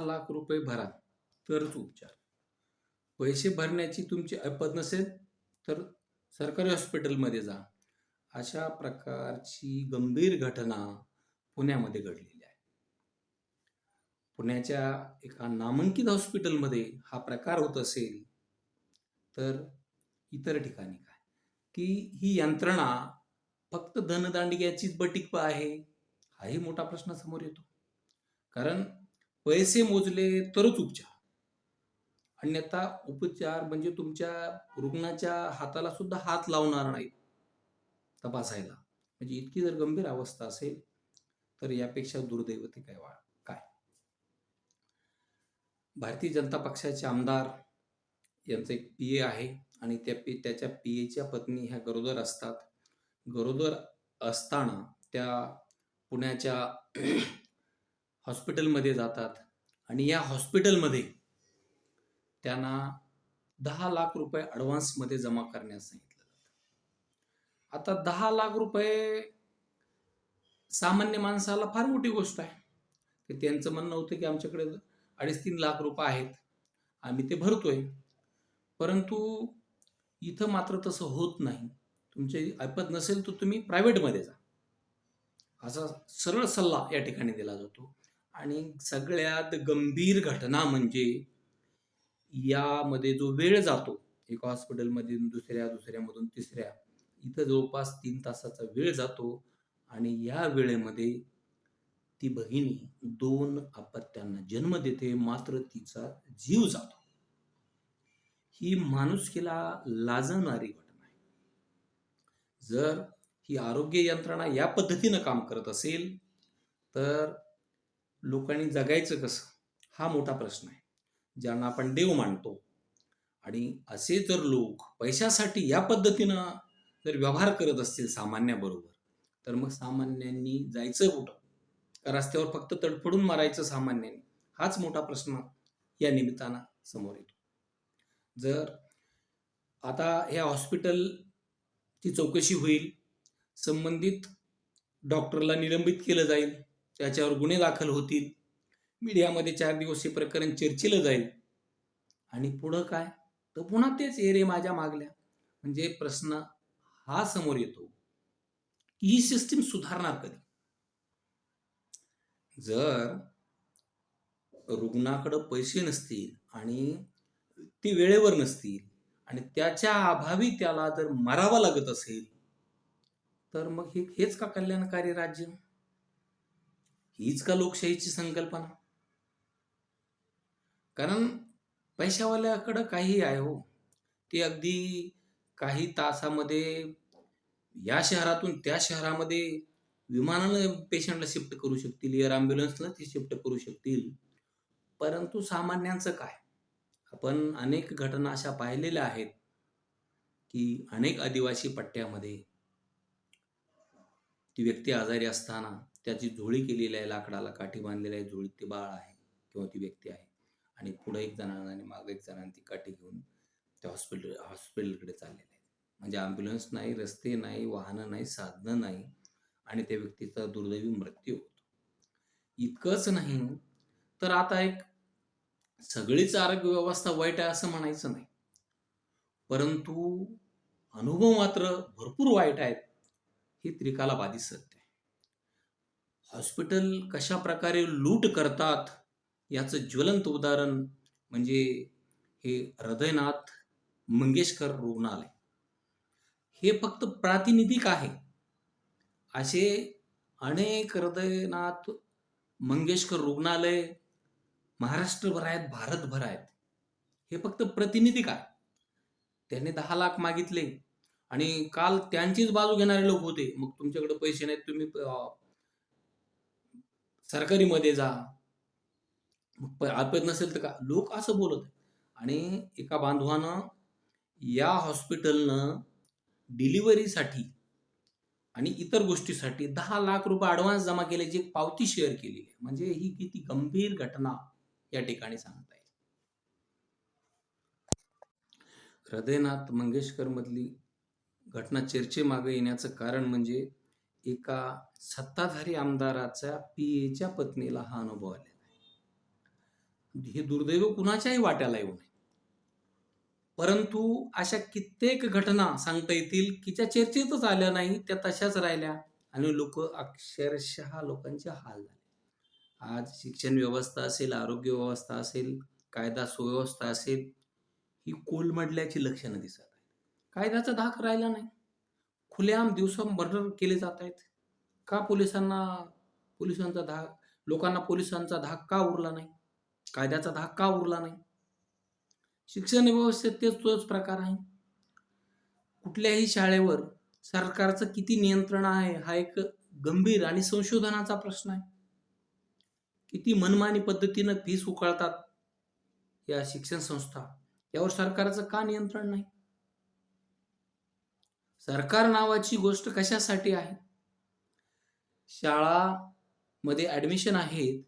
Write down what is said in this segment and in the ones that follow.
लाख रुपये भरा तरच उपचार. पैसे भरण्याची तुमची ऐपत नसेल तर सरकारी हॉस्पिटलमध्ये जा. अशा प्रकारची गंभीर घटना पुण्यामध्ये घडलेली आहे. पुण्याच्या एका नामांकित हॉस्पिटलमध्ये हा प्रकार होत असेल तर इतर ठिकाणी काय? की ही यंत्रणा फक्त धनदांडग्याचीच बटिकप आहे? हाही मोठा प्रश्न समोर येतो. कारण पैसे मोजले तरच उपचार. अन्यथा उपचार म्हणजे तुमच्या रुग्णाच्या हाताला सुद्धा हात लावणार नाही तपासायला. म्हणजे इतकी जर गंभीर अवस्था असेल तर यापेक्षा दुर्दैव ते काय वा काय? भारतीय जनता पक्षाचे आमदार यांचं एक पी ए आहे आणि त्या पी त्याच्या पी एच्या पत्नी ह्या गरोदर असतात. गरोदर असताना त्या पुण्याच्या हॉस्पिटलमध्ये जातात आणि या हॉस्पिटलमध्ये त्यांना दहा लाख रुपये ॲडव्हान्समध्ये जमा करण्यास सांगितलं जातं. आता दहा लाख रुपये सामान्य माणसाला फार मोठी गोष्ट आहे. की त्यांचं म्हणणं होतं की आमच्याकडे अडीच तीन लाख रुपये आहेत. आम्ही ते भरतोय. परंतु इथं मात्र तसं होत नाही. तुमचे ऐपत नसेल तर तुम्ही प्रायव्हेटमध्ये जा. असा सरळ सल्ला या ठिकाणी दिला जातो. आणि सगळ्यात गंभीर घटना म्हणजे यामध्ये जो वेळ जातो एका हॉस्पिटलमधून दुसऱ्या दुसऱ्यामधून तिसऱ्या इथं जवळपास तीन तासाचा वेळ जातो आणि या वेळेमध्ये ती भगिनी दोन अपत्यांना जन्म देते मात्र तिचा जीव जातो. ही माणुसकीला लाजवणारी घटना आहे. जर ही आरोग्य यंत्रणा या पद्धतीनं काम करत असेल तर लोकांनी जगायचं कसं? हा मोठा प्रश्न आहे. ज्यांना आपण देव मानतो आणि असे जर लोक पैशासाठी या पद्धतीनं जर व्यवहार करत असतील सामान्याबरोबर तर मग सामान्यांनी जायचं कुठं? रस्त्यावर फक्त तडफडून मारायचं सामान्यांनी? हाच मोठा प्रश्न या निमित्तानं समोर येतो. जर आता ह्या हॉस्पिटलची चौकशी होईल संबंधित डॉक्टरला निलंबित केलं जाईल त्याच्यावर गुन्हे दाखल होतील. मीडियामध्ये चार दिवस हे प्रकरण चर्चेलं जाईल. आणि पुढं काय? तर पुन्हा तेच एरे माझ्या मागल्या. म्हणजे प्रश्न हा समोर येतो. की ही सिस्टीम सुधारणार कधी? जर रुग्णाकडं पैसे नसतील आणि ती वेळेवर नसतील आणि त्याच्या अभावी त्याला जर मारावं लागत असेल तर मग हे हेच का कल्याणकारी राज्य? हीच का लोकशाहीची संकल्पना? कारण पैशावाल्याकडं काही आहे हो. ते अगदी काही तासामध्ये या शहरातून त्या शहरामध्ये विमानानं पेशंटला शिफ्ट करू शकतील एअर ॲम्ब्युलन्सला ते शिफ्ट करू शकतील. परंतु सामान्यांचं काय? आपण अनेक घटना अशा पाहिलेल्या आहेत की अनेक आदिवासी पट्ट्यामध्ये ती व्यक्ती आजारी असताना त्याची झोळी केलेली आहे लाकडाला काठी बांधलेली आहे झोळीत ते बाळ आहे किंवा ती व्यक्ती आहे. आणि पुढे एक जणांना आणि मागे एक जणांना ती काठी घेऊन त्या हॉस्पिटल हॉस्पिटलकडे चाललेले आहेत म्हणजे ॲम्ब्युलन्स नाही रस्ते नाही वाहनं नाही साधनं नाही आणि त्या व्यक्तीचा दुर्दैवी मृत्यू होतो. इतकंच नाही तर आता एक सगळीच आरोग्य व्यवस्था वाईट आहे असं म्हणायचं नाही. परंतु अनुभव मात्र भरपूर वाईट आहेत. हे त्रिकाला बाधित हॉस्पिटल कशा प्रकारे लूट करतात याचं ज्वलंत उदाहरण म्हणजे हे हृदयनाथ मंगेशकर रुग्णालय. हे फक्त प्रातिनिधिक आहे. असे अनेक हृदयनाथ मंगेशकर रुग्णालय महाराष्ट्रभर आहेत भारतभर आहेत हे फक्त प्रतिनिधिक आहे. त्यांनी दहा लाख मागितले आणि काल त्यांचीच बाजू घेणारे लोक होते. मग तुमच्याकडे पैसे नाहीत तुम्ही सरकारीमध्ये जा. प- आपत नसेल तर का? लोक असं बोलत आहे आणि एका बांधवानं या हॉस्पिटलनं डिलिव्हरीसाठी आणि इतर गोष्टीसाठी दहा लाख रुपये ॲडव्हान्स जमा केल्याची एक पावती शेअर केलेली आहे. म्हणजे ही किती गंभीर घटना या ठिकाणी सांगता येईल. हृदयनाथ मंगेशकर मधली घटना चर्चेमागे येण्याचं कारण म्हणजे एका सत्ताधारी आमदाराच्या पी एच्या पत्नीला हा अनुभव आलेला आहे. हे दुर्दैव कुणाच्याही वाट्याला येऊ नये. परंतु अशा कित्येक घटना सांगता येतील की ज्या चर्चेतच आल्या नाही त्या तशाच राहिल्या आणि लोक अक्षरशः लोकांचे हाल झाले. आज शिक्षण व्यवस्था असेल आरोग्य व्यवस्था असेल कायदा सुव्यवस्था असेल ही कोलमडल्याची लक्षणं दिसत आहेत. कायद्याचा धाक राहिला नाही. खुलेआम दिवसा मर्डर केले जात आहेत. का पोलिसांना पोलिसांचा धाक लोकांना पोलिसांचा धाक का उरला नाही? कायद्याचा धाक का उरला नाही? शिक्षण व्यवस्थेत तेच तोच प्रकार आहे. कुठल्याही शाळेवर सरकारचं किती नियंत्रण आहे हा एक गंभीर आणि संशोधनाचा प्रश्न आहे. किती मनमानी पद्धतीनं फीस उकळतात या शिक्षण संस्था? यावर सरकारचं का नियंत्रण नाही? सरकार नावाची गोष्ट कशासाठी आहे? शाळामध्ये ॲडमिशन आहेत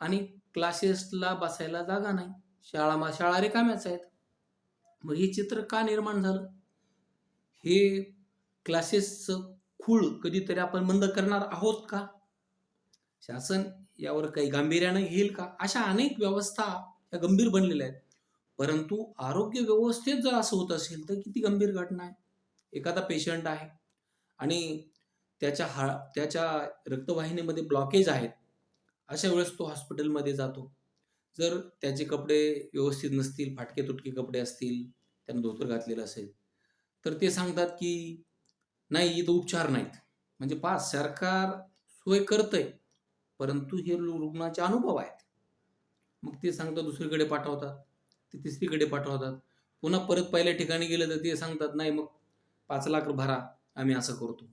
आणि क्लासेसला बसायला जागा नाही. शाळा शाळा रिकाम्याच आहेत. मग हे चित्र का निर्माण झालं? हे क्लासेसचं खूळ कधीतरी आपण बंद करणार आहोत का? शासन यावर काही गांभीर्यानं घेईल का? अशा अनेक व्यवस्था या गंभीर बनलेल्या आहेत. परंतु आरोग्य व्यवस्थेत जर असं होत असेल तर किती गंभीर घटना आहे एखादा पेशंट आहे आणि त्याच्या हा त्याच्या रक्तवाहिनीमध्ये ब्लॉकेज आहेत अशा वेळेस तो हॉस्पिटलमध्ये जातो. जर त्याचे कपडे व्यवस्थित नसतील फाटके तुटके कपडे असतील त्यानं धोतर घातलेलं असेल तर ते सांगतात की नाही इथं उपचार नाहीत. म्हणजे पा सरकार सोय करतंय परंतु हे रुग्णाचे अनुभव आहेत. मग ते सांगतात दुसरीकडे पाठवतात ते तिसरीकडे पाठवतात. पुन्हा परत पहिल्या ठिकाणी गेलं तर ते सांगतात नाही मग पाच लाख भरा आम्ही असं करतो.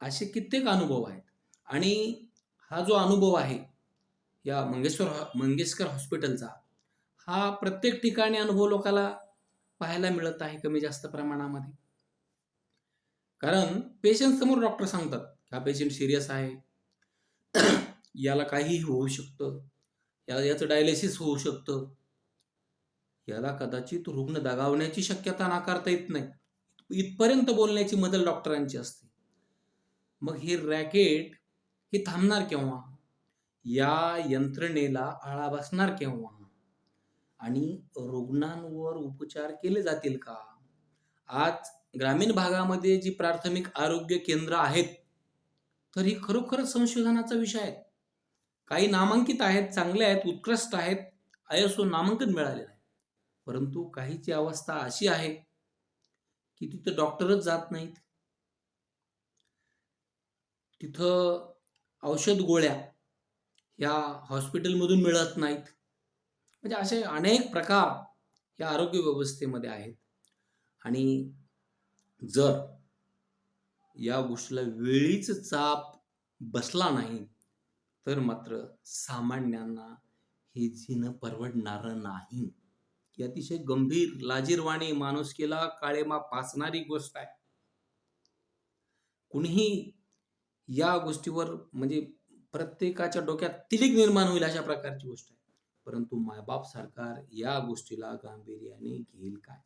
असे कित्येक अनुभव आहेत. आणि हा जो अनुभव आहे या मंगेश्वर मंगेशकर हॉस्पिटलचा हा प्रत्येक ठिकाणी अनुभव लोकाला पाहायला मिळत आहे कमी जास्त प्रमाणामध्ये. कारण पेशंट समोर डॉक्टर सांगतात हा पेशंट सिरियस आहे. याला काहीही होऊ शकतं. याला याचं डायलिसिस होऊ शकतं. याला कदाचित रुग्ण दगावण्याची शक्यता नाकारता येत नाही. इथपर्यंत बोलण्याची मदत डॉक्टरांची असते. मग हे रॅकेट हे थांबणार केव्हा? या यंत्रणेला आळा बसणार केव्हा? आणि रुग्णांवर उपचार केले जातील का? आज ग्रामीण भागामध्ये जी प्राथमिक आरोग्य केंद्र आहेत तर ही खरोखरच संशोधनाचा विषय आहे काही नामांकित आहेत चांगले आहेत उत्कृष्ट आहेत आय एस ओ नामांकन मिळालेलं आहे. परंतु काहीची अवस्था अशी आहे की तिथं डॉक्टरच जात नाहीत. तिथं औषध गोळ्या ह्या हॉस्पिटलमधून मिळत नाहीत. म्हणजे असे अनेक प्रकार या आरोग्य व्यवस्थेमध्ये आहेत. आणि जर या गोष्टीला वेळीच चाप बसला नाही तर मात्र सामान्यांना हे जिणं परवडणारं नाही. ही अतिशय गंभीर लाजीरवाणी माणुसकीला काळेमा पाचणारी गोष्ट आहे. कुणीही या गोष्टीवर म्हणजे प्रत्येकाच्या डोक्यात तिलीक निर्माण होईल अशा प्रकारची गोष्ट आहे. परंतु मायबाप सरकार या गोष्टीला गांभीर्याने घेईल काय?